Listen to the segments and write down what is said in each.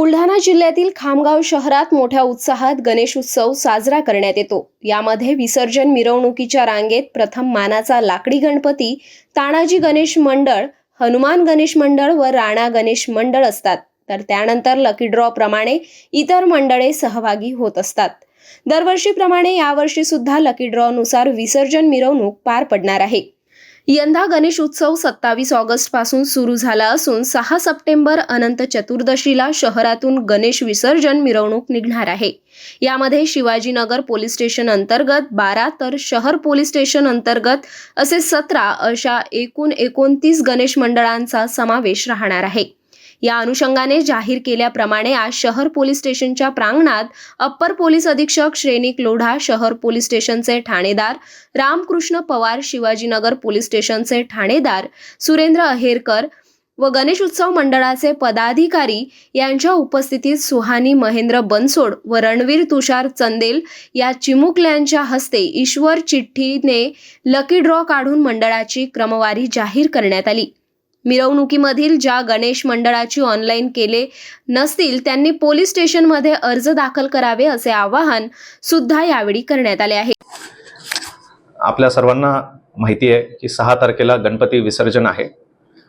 बुलढाणा जिल्ह्यातील खामगाव शहरात मोठ्या उत्साहात गणेश उत्सव साजरा करण्यात येतो. यामध्ये विसर्जन मिरवणुकीच्या रांगेत प्रथम मानाचा लाकडी गणपती तानाजी गणेश मंडळ हनुमान गणेश मंडळ व राणा गणेश मंडळ असतात. तर त्यानंतर लकी ड्रॉ प्रमाणे इतर मंडळे सहभागी होत असतात. दरवर्षीप्रमाणे यावर्षी सुद्धा लकी ड्रॉ नुसार विसर्जन मिरवणूक पार पडणार आहे. यंदा गणेश उत्सव सत्तावीस ऑगस्टपासून सुरू झाला असून सहा सप्टेंबर अनंत चतुर्दशीला शहरातून गणेश विसर्जन मिरवणूक निघणार आहे. यामध्ये शिवाजीनगर पोलीस स्टेशन अंतर्गत बारा तर शहर पोलीस स्टेशन अंतर्गत असे सतरा अशा एकूण एकोणतीस गणेश मंडळांचा समावेश राहणार आहे. या अनुषंगाने जाहीर केल्याप्रमाणे आज शहर पोलीस स्टेशनच्या प्रांगणात अप्पर पोलीस अधीक्षक श्रेनिक लोढा शहर पोलीस स्टेशनचे ठाणेदार रामकृष्ण पवार शिवाजीनगर पोलीस स्टेशनचे ठाणेदार सुरेंद्र अहेरकर व गणेश उत्सव मंडळाचे पदाधिकारी यांच्या उपस्थितीत सुहानी महेंद्र बनसोड व रणवीर तुषार चंदेल या चिमुकल्यांच्या हस्ते ईश्वर चिठ्ठीने लकी ड्रॉ काढून मंडळाची क्रमवारी जाहीर करण्यात आली. मिरवणुकीमधील ज्या गणेश मंडळाची ऑनलाईन केले नसतील त्यांनी पोलीस स्टेशनमध्ये अर्ज दाखल करावे असे आवाहन सुद्धा यावेळी करण्यात आले आहे. आपल्या सर्वांना माहिती आहे की सहा तारखेला गणपती विसर्जन आहे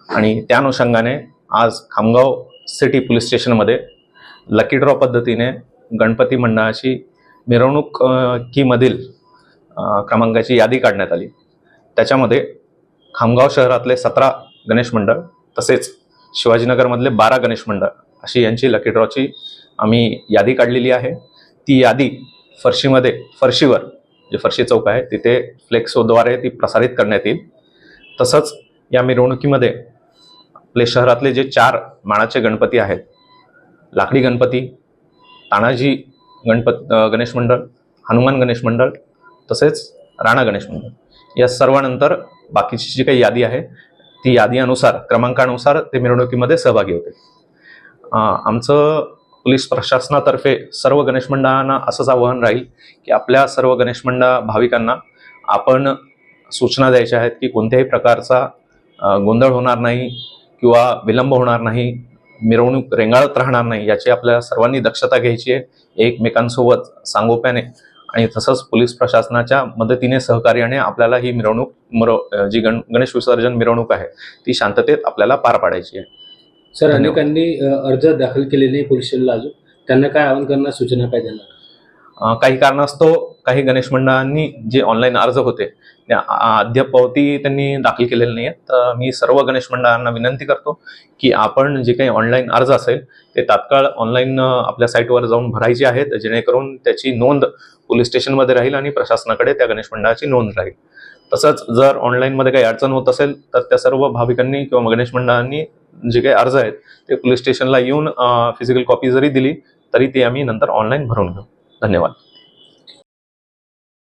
आणि त्या अनुषंगाने आज खामगाव सिटी पोलीस स्टेशनमध्ये लकी ड्रॉ पद्धतीने गणपती मंडळाची मिरवणूक कीमधील क्रमांकाची यादी काढण्यात आली. त्याच्यामध्ये खामगाव शहरातले सतरा गणेश मंडळ तसेच शिवाजीनगरमधले बारा गणेश मंडळ अशी यांची लकी ड्रॉची आम्ही यादी काढलेली आहे. ती यादी फरशीमध्ये फरशीवर जे फरशी चौक आहे तिथे फ्लेक्सोद्वारे ती प्रसारित करण्यात येईल. तसंच या मिरवणुकीमध्ये आपले शहरातले जे चार मानाचे गणपती आहेत लाकडी गणपती तानाजी गणपत गणेश मंडळ हनुमान गणेश मंडळ तसेच राणा गणेश मंडळ. या सर्वानंतर बाकीची जी काही यादी आहे ती यादीनुसार क्रमांकानुसार ते मिरवणुकीमध्ये सहभागी होते. आमचं पोलीस प्रशासनातर्फे सर्व गणेश मंडळांना असंच आवाहन राहील की आपल्या सर्व गणेश मंडळ भाविकांना आपण सूचना द्यायच्या आहेत की कोणत्याही प्रकारचा गोंधळ होणार नाही किंवा विलंब होणार नाही मिरवणूक रेंगाळत राहणार नाही याची आपल्या सर्वांनी दक्षता घ्यायची आहे. एकमेकांसोबत सांगोप्याने आणि तसंच पोलीस प्रशासनाच्या मदतीने सहकार्याने आपल्याला ही मिरवणूक मिरव जी गण गणेश विसर्जन मिरवणूक आहे ती शांततेत आपल्याला पार पाडायची आहे. सर. अनेकांनी अर्ज दाखल केले नाही पोलीस स्टेशनला अजून. त्यांना काय आवाहन करणार सूचना काय देणार? काही कारणास्तव काही गणेश मंडळांनी जे ऑनलाईन अर्ज होते त्या अद्याप पावती त्यांनी दाखल केलेले नाही आहेत तर मी सर्व गणेश मंडळांना विनंती करतो की आपण जे काही ऑनलाईन अर्ज असेल ते तात्काळ ऑनलाईन आपल्या साईटवर जाऊन भरायचे आहेत जेणेकरून त्याची नोंद पोलीस स्टेशनमध्ये राहील आणि प्रशासनाकडे त्या गणेश मंडळाची नोंद राहील. तसंच जर ऑनलाईनमध्ये काही अडचण होत असेल तर त्या सर्व भाविकांनी किंवा गणेश मंडळांनी जे काही अर्ज आहेत ते पोलीस स्टेशनला येऊन फिजिकल कॉपी जरी दिली तरी ती आम्ही नंतर ऑनलाईन भरून घेऊ. धन्यवाद.